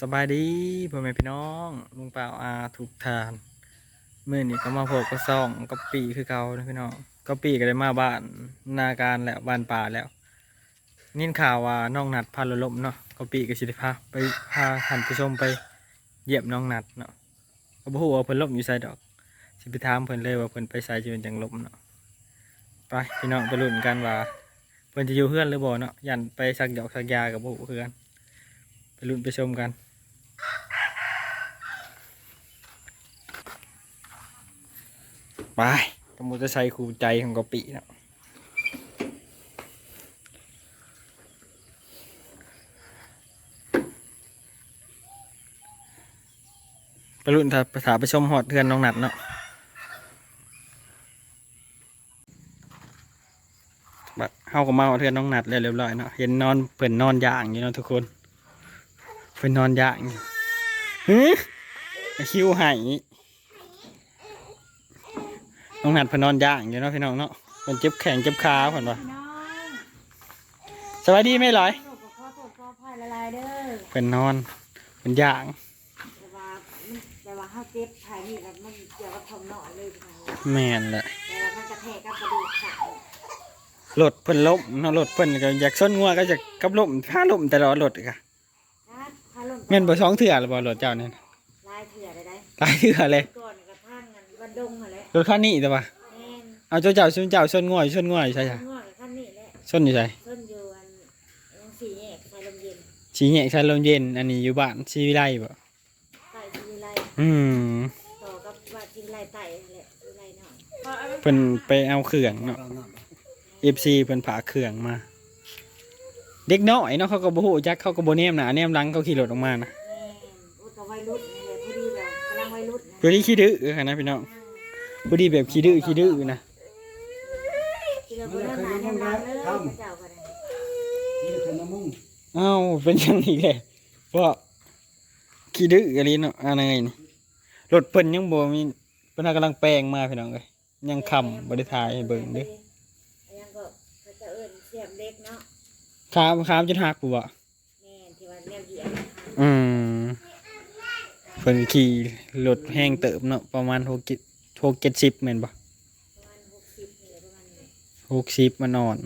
สบายดีพ่อแม่พี่น้องลุงเปล่าอาทุกทานเมื่อนี้ก็มาพบกับซองกับปีคือเก่านะพี่น้องก็ปีก็ได้มาบ้านนาการแล้วบ้านป่าแล้วนินข่าวว่าน้องนัดพาลลมเนาะก็ปีก็สิได้พาไปพาท่านผู้ชมไปเยี่ยมน้องนัดเนาะก็บ่ฮู้ว่าเพิ่นลมอยู่ไสดอกสิไปถามเพิ่นเลยว่าเพิ่นไปไสจะเป็นจังลมเนาะไปพี่น้องไปลุ้นกันว่าเพิ่นจะอยู่เฮือนหรือบ่เนาะยันไปสักดอกสักยากับบ่ฮู้คือกันไปลุ้นไปชมกัน ไปกำมูจะใช้ครูใจของกะปินะไปรุ่นถ้าภาษาไปชมหอดเทือนน้องหนัดเนาะบัดเฮาก็มาเทือนน้องหนัดแล้วเรียบร้อยเนาะ เห็นนอนเพิ่นนอนย่างอยู่เนาะทุกคน เพิ่นนอนย่างอยู่ฮึคิวใหายน้องหนัดเพิ่นนอนย่างอยู่เนาะพี่น้องเนาะเพิ่นเจ็บแขนเจ็บขาเพิ่นว่าพี่น้องสวัสดีไหมลอยหนูก็ขอโทษขออภัยละลายเด้อเพิ่นนอนเพิ่นย่างแต่ว่ามันแต่ว่าเฮาเจ็บถ่ายนี่แล้วมันเกี่ยวกับทอมหนอนเลยพี่น้องแม่นแหละแต่ว่ามันกระแทกกับกระดูกขารถเพิ่นล้มเนาะรถเพิ่นก็อยากส้นงัวก็จะกับล้มพาล้มตลอดรถอีกอะนะพาลง แม่นบ่สองเถื่อหรือบ่รถเจ้านี่ลายเถื่อได้ได้หลายเถื่อเลยก่อนกระทั่งกันวันดงมาแล้วรถคันนี้แต่ว่าแม่นเอาเจ้าเจ้าชนเจ้าชนงัวชนงัวอยู่ใช่จ้ะง่วงกับขั้นนี้แหละชนอยู่ใช่เพิ่นอยู่อันยังสี่แยกใส่ลมเย็นชี้แยกชายลมเย็น อันนี้อยู่บ้านชีวิไลบ่ใต้ชีวิไลอืมต่อกับว่าชีวิไลใต้นั่นแหละชีวิไลหน่อยเพิ่นไปเอาเครื่องเนาะ FC เพิ่นผาเครื่องมา เด็กน้อยเนาะเขาก็บ่ฮู้จักเขาก็บ่แนมหน้าแนมหลังเขาขี่รถออกมานะแม่นอุยกับวัยรุ่นนี่แหละพอดีแบบกำลังวัยรุ่นนะผู้ที่ขี้ดื้อค่ะนะพี่น้องผู้ที่แบบขี้ดื้อขี้ดื้อนะที่เราเพิ่นเริ่มหาแนวทางเลยพระเจ้าก็ได้นี่ขนมมุ้งเอ้าเป็นจังอีกแหละเพราะขี้ดื้ออะไรเนาะอะไรนี่รถเพิ่นยังบ่มีเพิ่นกำลังแปลงมาพี่น้องเอ้ยยังคำบ่ได้ถ่ายให้เบิ่งเด้อ ยังก็เขาจะเอิ้นเสียมเล็กเนาะ ขามขามจนหักปุ๊บ่แม่นที่ว่าแนวเหยียบนะคะอืมเพิ่นขี่รถแห้งเติบเนาะประมาณ6กิ6 70แม่นบ่ประมาณหกสิบนี่แหละประมาณนี้หกสิบมานอน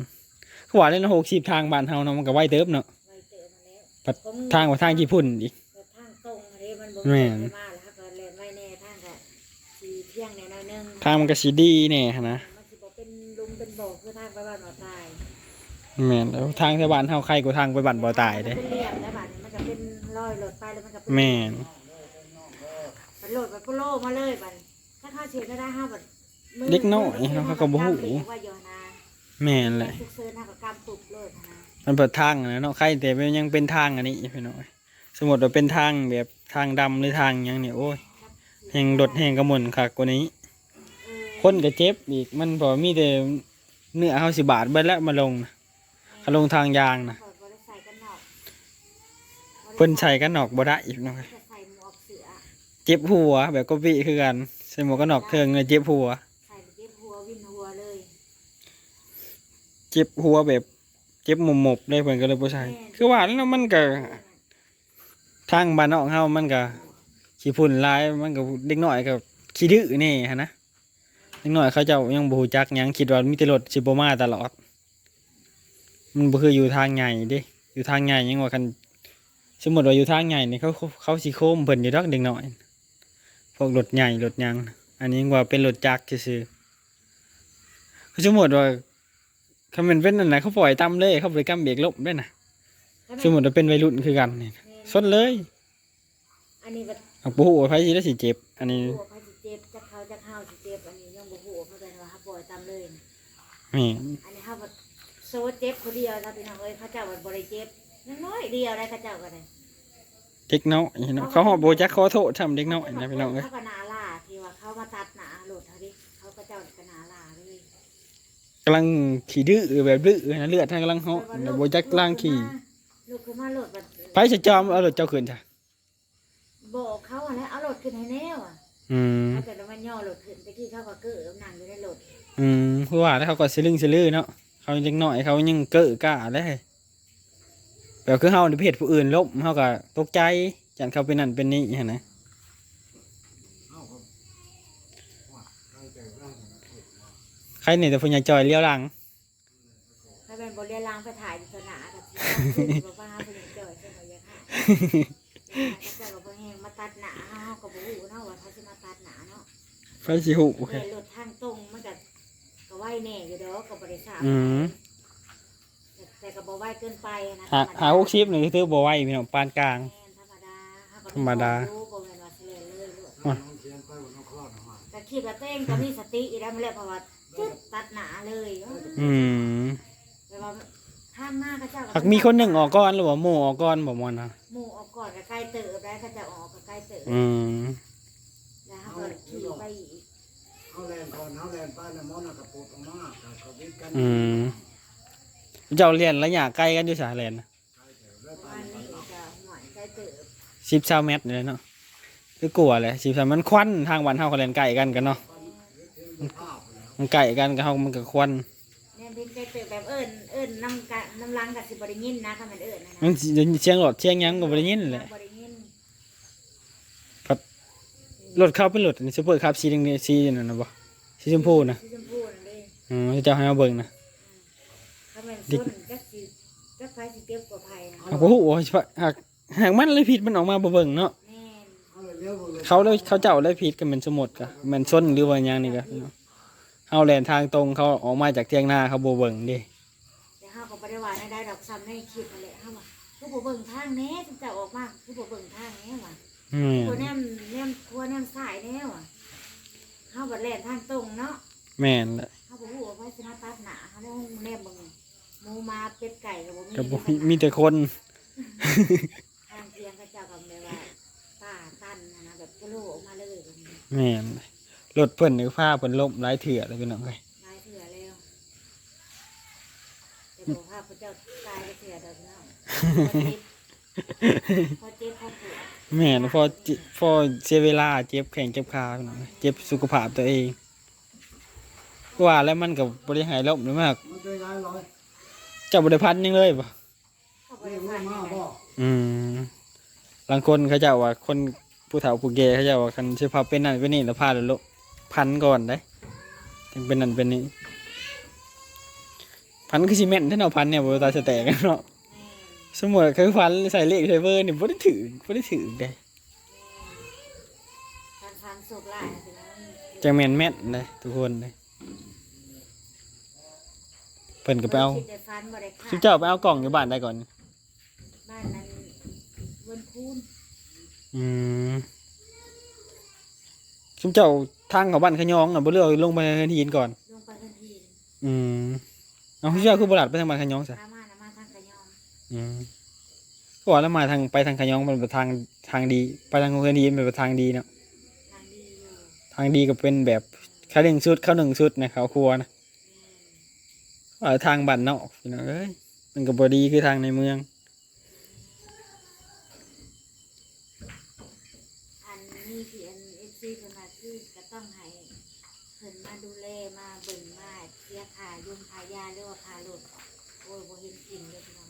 เขาว่าเลยนะหกสิบทางบ้านเฮาเนาะมันก็ไวเติบเนาะไว้เติมมาแล้วปัดทางว่าทางญี่ปุ่นอีกก็ทางตรงอะไรมันบ่แม่แม่นนมาแล้วครับก็เล่นไว้แน่ทางก็สีเที่ยงแน่น้อยหนึงทางมันก็สิดีแน่หั้นนะมันสิบ่เป็นลุมเป็นบ่อคือทางไปบ้านบ่อตาย แม่นแล้วทางที่บ้านเฮาใครก็ทางไปบ้านบ่ตายเด้มันเป็นเหลี่ยมแล้วบัดนี้มันก็เป็นรอยหลดไปแล้วมันก็เป็นแม่นมันโหลดไปโปโลมาเลยบัดถ้าเข้าเสียไม่ได้ห้าบัดมืเด็กน้อยเนาะเขาก็บ่ฮู้ว่าอยู่นะแม่นแหละทุกเซอร์หน้ากับกำปุบเลยนะมันเปิดทางนะเนาะใครแต่มันยังเป็นทางอันนี้พี่น้อยสมมติว่าเป็นทางแบบทางดำหรือทางหยังนี่โอ้ยแห่งรถแห่งกระหมุนคักกว่านี้ คนก็เจ็บอีกมันบ่มีแต่เนื้อเฮาสิบาทเบิดแล้วมาลงนะเขา ลงทางยางนะเปิดบริษัทกันนอกเพิ่นใส่กันนอกบ่ได้อีกเนาะจะใส่หมวกเสือเจ็บหัว แบบก็ปีคือกันใส่หมวกกันน็อกเทิงเลยเจ็บหัว ใส่เจ็บหัววินหัวเลยเจ็บหัวแบบเจ็บหมมๆเลยเพิ่นก็เลยบ่ใช่คือว่าแล้วมันก็ทางบ้านนอกเฮามันก็ขี้ฝุ่นหลายมันก็เด็กน้อยก็ขี้ดื้อนี่ฮะนะเด็กน้อยเขาเจ้ายังบ่ฮู้จักหยังคิดว่ามีแต่รถสิบ่มาตลอด มันบ่คืออยู่ทางใหญ่เด้อยู่ทางใหญ่ยังว่าคันสมมุติว่าอยู่ทางใหญ่นี่เขาเขาสิโคมเพิ่นอยู่ดอกเด็กน้อยพวกรถใหญ่รถหยัง อันนี้ยังว่าเป็นรถจักรซื่อๆคือสมมุติว่าคันแมันเป็นอันไหนเขาปล่อยตามเลยเขาบริกรรมเบรกลบด้วยนะสมมุติว่าเป็นวัยรุ่นคือกันนี่สดเลย อันนี้แบบอักปูหัวไฟสิได้สิเจ็บ อันนี้หัวเขาสิเจ็บจะเขาจะเข้าสิเจ็บอันนี้ยังบ่หัวเขาเป็นว่าเขาปล่อยตามเลยนี่อันนี้เขาแบบ โซเจ็บคนเดียวนะพี่น้องเอ้ยเขาเจ้าแบบบริเจ็บน้อยๆเดียวได้เขาเจ้าก็ได้เด็กน้อยเนาะเขาหอบโบจักขอโทษทำเด็กน้อยนะพี่น้องเอ้ยเขาก็นาล่าที่ว่าเขามาตัดหนาโหลดเขาดิเขาก็เจ้าก็นาล่าเลยกำลังขี่ดื้อแบบดื้อนะเลือดท่านกำลังเหาะโบจักล่างขี่ลูกคือมาโหลดบัดไฟจะจอมเอารถเจ้าขึ้นจ้ะบอกเขาอะไรเอาโหลดขึ้นให้แน่ว่ะอืมเขาแต่ละมันย่อโหลดขึ้นตะกี้เขาก็เก้อนั่งอยู่ในโหลดอืมคือว่าแล้วเขาก็สิลึงสิลือเนาะ เขาเด็กน้อยเขายังเก้อกล้าเลยแบบคือเฮาในเพศผู้อื่นล้มเฮาก็ตกใจยันเขาเป็นนั่นเป็นนี่ฮะนะเอาครับว่าใครแต่งร่างกันนะใครเนี่ยแต่พญาจอยเลี้ยวหลังถ้าเป็นบริเวณลางไปถ่ายอยู่สนามกับที่บอกว่าเป็นเจอใช่ไหมยะค่ะก็เจอกับพวกแหงมาตัดหนาเฮากับบูเนาะว่าเขาจะมาตัดหนาเนาะไฟสิหุเดินรถทางตรงมันก็ก็ไห วแน่อยู่เด้อกับบริษัทอืมแต่ก็บ่ไหวเกินไปนะหาหาหกชิปหนึ่งคือบ่ไหวพี่น้องปานกลาง ธรรมดาธรรมดา รู้บ่แม่นว่าสิเล่นเลยลูกน้องเชียงไปวันน้องคลอดออกมาแต่คิดว่าตัวเองก็มีสติอีกแล้วมันเลยเพราะว่าจึ๊ดตัดหนาเลยอืมแต่ว่าข้างหน้าก็เจ้าหักมีคนหนึ่งออกก่อนหรือว่าหมู่ออกก่อนบ่มอนนะหมู่ออกก่อนก็ใกล้เติบแล้วก็จะออกก็ใกล้เติบอืม แล้วเขาก็ขี่ไปอีก เขาแลนก่อนเขาแลนไปแล้วมอนะกระปุกออกมากับกระวิดกันอืมเจ้าเรียนระยะไกลกันอยู่สาแลนใครแต่เรื่ปองระไปมาณนี้จะหน่อยใกล้เติบสิบชาวเมตรเลยเนาะคือกลัวเลยสิบชาวมันควันทางวันเฮาก็เรียนไก่กันกันเนาะภาพแล้วมันไก่กันกับเฮามันก็ควันเนี่ยเป็นใกล้เติบแบบเอิ้นเอิ้นน้ำกะน้ำล้างกับสิบริยินนะคำมันเอิ้นนะนะมันสิเสียงรถเสียงหยังก็บ่ได้ยินแหละ บ ริยินรถเข้าเป็นรถนี่ซุปเปอร์คับสีแดงๆสีนั่นน่ะบ่สีชมพูนะสีชมพูนั่นเลยอืมเจ้าให้มาเบิ่งนะถ้ามันส้นก็สิก็ไฟสิเก็บกว่าไผ่นะหากบ่ฮู้ว่าสิว่าหากหากมันเลยผิดมันออกมาบ่เบิ่งเนาะแม่นเขาเลยเลี้ยวเลยเขาเลยเขาเจ้าเลยผิดกันเป็นสมมุติกะแม่นชนหรือว่าหยังนี่กะเฮาแล่นทางตรงเขาออกมาจากเที่ยงนาเขาบ่เบิ่งเด้แต่เฮาก็บ่ได้ว่าให้ได้ดอกซ้ำในคลิปนั่นแหละเฮาว่าคือบ่เบิ่งทางแหน่ถึงจะออกมาคือบ่เบิ่งทางแหน่ว่ะอืม ตัวแนมแนมครัวแนมสายแน่ว่ะเฮาบัดแล่นทางตรงเนาะแม่นแหละเฮาบ่ฮู้ว่าไว้สิมาตัดหน้าเฮาได้แนมเบิ่งหมูมาเป็ดไก่ก็บ่มีก็บ่มีมีแต่คน ทางเทียงก็เจ้าก็แบบว่าป้าตันนะนะแบบกะโหลออกมาเลยแบบนี้แม่นรถเพิ่นนี่ผ้าเพิ่นล้มหลายเถื่อเลยพี่น้องเอ้ยหลายเถื่อแล้วแต่บ่ภาพพระเจ้าตายไปเถื่อดอกเนาะพอเจ็บพอเจ็บพอปวด แม่นพอจิพอเสียเวลาเจ็บแข้งเจ็บขาพี่น้องเอ้ยเจ็บสุขภาพตัวเองว่าแล้วมันก็บ่ได้หายล้มหรือมากมันเป็นร้ายร้อยเจ้าบ่ได้พันหยังเลยบ่เขาบ่เรียได้กว่าผ่านมาอะไรบ่อืมบางคนเขาเจ้าว่าคนผู้เฒ่าผู้แก่เขาเจ้าว่าคันสิพาเป็นนั่นเป็นนี่แล้วพาแล้วโลพันก่อนได้ถึงเป็นนั่นเป็นนี่พันคือสิแม่นถ้าเนาะพันเนี่ยบ่ตาสแตกกันเนาะแม่ สมมุติคือพันใส่เลขใส่เบอร์นี่บ่ได้ถือบ่ได้ถือได้การฟันโศกหลายนะพี่น้องจังแม่นแม่นเลยทุกคนเลยเพิ่นก็ไปเอาคิดแต่ฟันบ่ได้ขาสุดเจ้าไปเอากล่องอยู่บ้านได้ก่อน บ้านนั้นวันพูนอืมสุเจ้าทางเขาบ้านขะยองน่ะบ่เลือกลงไปเฮือนหินก่อน ลงไปทันทีอืมเอาสุเจ้าคือบ่ลัดไปทางบ้านขะยองซะพามานะมาทางกระย องอืมก็ว่าแล้วมาทางไปทางขะยองมันเป็นทางทางดี ไปทางเฮือนหินมันเป็นทางดีเนาะทางดีอยู่ทางดีก็เป็นแบบเข้าหนึ่งชุดเข้าหนึ่งชุดนะเขาครัวนะว่าทางบ้านนอกพี่น้องเอ้ยมันก็บ่ดีคือทางในเมือง อันนี้ที่อันเอฟซีเพิ่นมาคือก็ต้องให้เพิ่นมาดูแลมาเบิ่งมาเสียค่ายุงค่ายาหรือว่าค่ารถโอ้ยบ่เห็นกินเลยพี่น้อง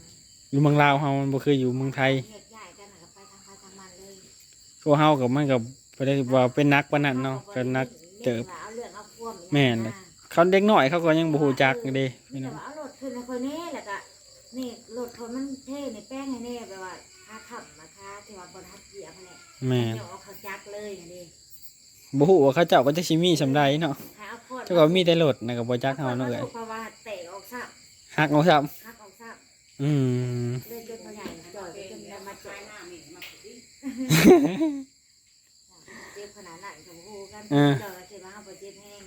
อยู่เมืองลาวเฮามันบ่คืออยู่เมืองไทยแยกย้ายกันน่ะก็ไปทางใครทางมันเลยพวกเฮากับมันก็บ่ได้ว่าเป็นนักปานนั้นเนาะก็นักเจิบ เอาเรื่องเอาความอย่างแม่นเลย เขาเด็กน้อยเขาก็ยังบ่ฮู้จักเด้นี่พี่น้แต่องว่าเอารถขึ้นแล้วค่อยแน่แล้วก็นี่รถคนมันเท่ในแป้งให้แน่แบบว่าค่าขับมาค่าที่ว่าบนทับเหยียบนั่นแหละแม่นเดี๋ยวเอาเขาจักเลยอย่างนี้บ่ฮู้ว่าเขาเจ้าก็จะสิมีสำไรเนาะให้เอาพอดเจ้าก็มีแต่รถนะก็บ่จักเฮาเนาะเอ้ยเพราะว่าเตะออกซับฮักเอาซ้ำฮัก ออกซับอืมเล่นจนเขาใหญ่จ่อยจนได้มาจ่อยเจ็บขนาดไหนกับฮูกันจ่อยเจ็บมาห้าปเจ็บแห้ง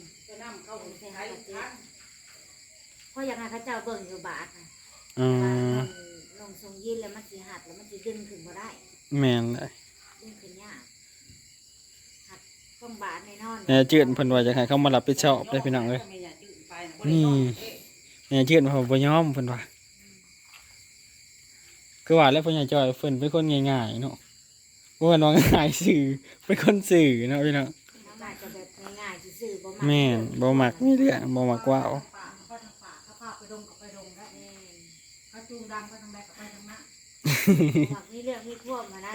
เข้าไปใส่ห้าปเจ็บเพราะอย่างนั้นเขาเจ้าเบิ่งอยู่บาทนะอืว่ามมันลงทรงยินแล้วมันสีหัดแล้วมันสีดึงขึ้นบ่ได้ แม่นเลยดึงขึ้นยากหัดต้องบาทในนอนแม่จืดเพิ่นว่าจะให้เขามารับผิดชอบได้พี่น้องเอ้ยนี่แม่จืดว่าบ่ยอมเพิ่นว่า คือว่าแล้วเพิ่นอยากจอยเพิ่นเป็นคนง่ายๆเนาะบ่ว่าน้องง่ายสื่อเป็นคนสื่อเนาะพี่น้องน้ำลายจะแบบง่ายๆซื่อๆบ่มักแม่นบ่มักมีเรื่องบ่มักว่าวป่าเขาทางป่าเขาพาไปดงกับไปดงได้แม่นเขาจูงดังไปทางใดกับไปทางนั้นหมักมีเรื่องมีพวกมานะ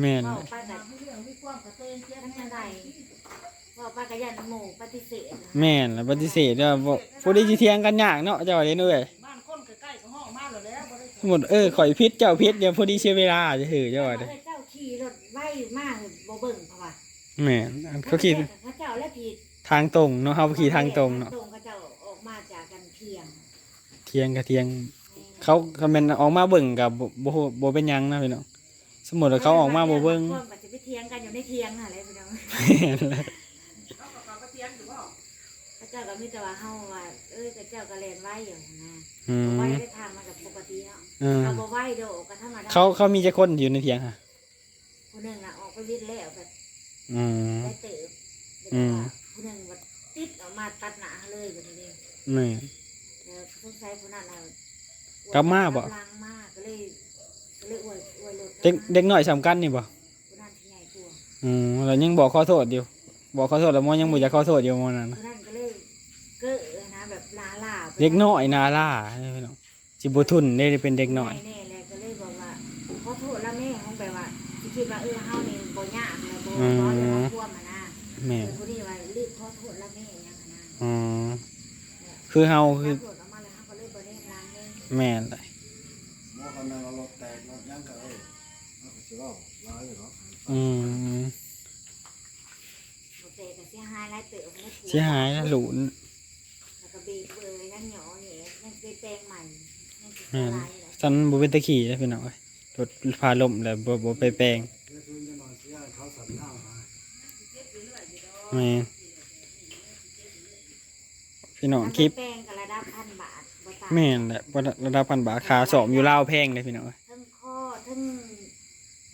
แม่นเว้าแหละไปกับมีเรื่องมีความกระเตงเจ็บทั้งยังไงเว้าไปกับยันหมู่ปฏิเสธนะแม่นแล้วปฏิเสธว่าบ่ผู้ใดสิเถียงกันยากเนาะเจ้าเด้เอ้ย แล้วบ่ได้สมมุติเออข่อยผิดเจ้าผิดอย่าพอดีเสียเวลาซื่อๆเจ้าว่าเด้เจ้าขี่รถไว้มากบ่เบิ่งเพราะว่าแม่นอันเขาขี่พระเจ้าและผิดทางตรงเนาะเฮาขี่ทางตรงเนาะตรงพระเจ้าออกมาจากกันเพียงเถียงก็เถียง เขาเขาแม่นออกมาเบิ่งกับบ่บ่บ่เป็นหยังนะพี่น้องสมมุติว่าเขาออกมาบ่เบิ่งพวกก็จะไปเทียงกันอยู่ในเทียงน่ะแหละพี่น้อง จ้าก็มีแต่ว่าเฮาว่าเอ้ยพระเจ้าก็เล่นไว้อยู่นะอืไว้มได้ทางมากับปกติเนาะเออ เอาบ่ไหว้โดอกก็ธรรมดาเขาเขามีจักคนอยู่ในเถียงค่ะผู้หนึงน่ะออกไปวิทย์แล้วแบบอืม ได้เติบเดี๋ยวอืมว่าผู้หนึงว่าติดออกมาตัดหน้าเลยแบบนี้แม่นแล้วสงสัยผู้นั้นน่ะกลับมาบ่กำลังมากก็เลยก็เลยอวยอวยรถเด็กเด็กน้อยสำคัญนี่บ่ผู้นั้นที่ใหญ่กว่าอืมแล้วยังบอกขอโทษอยู่ บอกขอโทษแล้วมอยังบ่อยากขอโทษอยู่มอนั้นน่ะผู้นั้นก็ เลยเก้อนะแบบลาลาไปเด็กน้อยนาล่าพี่น้องสิบ่ทุนได้เป็นเด็กน้อยแน่ๆเลยก็เลยบอกว่าขอโทษแล้วแม่ของแบบว่าที่คิดว่าเออเฮานี่บ่ยากเลยบ่อืมร้อนเลยบ่ท่วมอะนะแม่เอนอผู้นี้ว่ารีบขอโทษแล้วแม่ยังอะนะอืมคือเฮาคือตำรวจออกมาแล้วเฮาก็เลยบ่ได้ล้างเลยแม่นเลยหมอคนนั้นเรารถแตกรถยังก็เอ้ยเอาไปสิเล่าร้ายเลยเนาะอืมบ่เตะก็เสียหายหลายเติบบ่ได้ถูกเสียหายนะหลุนแล้วก็เบร กเบอร์นั่นหยอนี่ยังไปแปลงใหม่ยังสิแม่นลายเลยสันบ่เป็นตะขี่เลยพี่น้องเอ้ยรถพาล่มแล้วบ่บ่ไปแปลงเพื่อคืนจะนอนเสียเขาสั่นหน้ามาแม่นพี่น้องคลิป แปลงก็ระดับพันบาทบ่ต่างแม่นแหละบ่ระดับพันบาทค่าสอบอยู่ลาวแพงเลยพี่น้องเอ้ยทั้งข้อทั้ง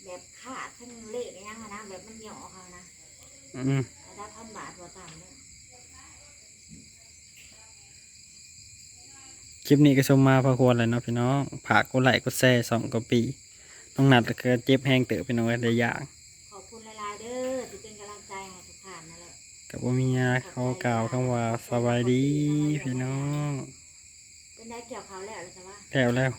แบบขาดทั้งเละยังอะนะแบบมันหยอเขานะอืมระดับพันบาทบ่ต่างเลย คลิปนี้ก็ชมมาพอควรเลยเนาะพี่น้องฝากกดไลค์กดแชร์สองกว่าปีน้องนัดก็เจ็บแห้งเต๋อพี่น้องเอ้ยได้ยากขอบคุณหลายๆเด้อที่เป็นกำลังใจให้ทุกท่านนั่นแหละกับว่ามียาเขากล่าวคำว่าสบายดีพี่น้องเป็นได้เกี่ยวเขาวแล้วหรือจะว่าแล้วแล้ว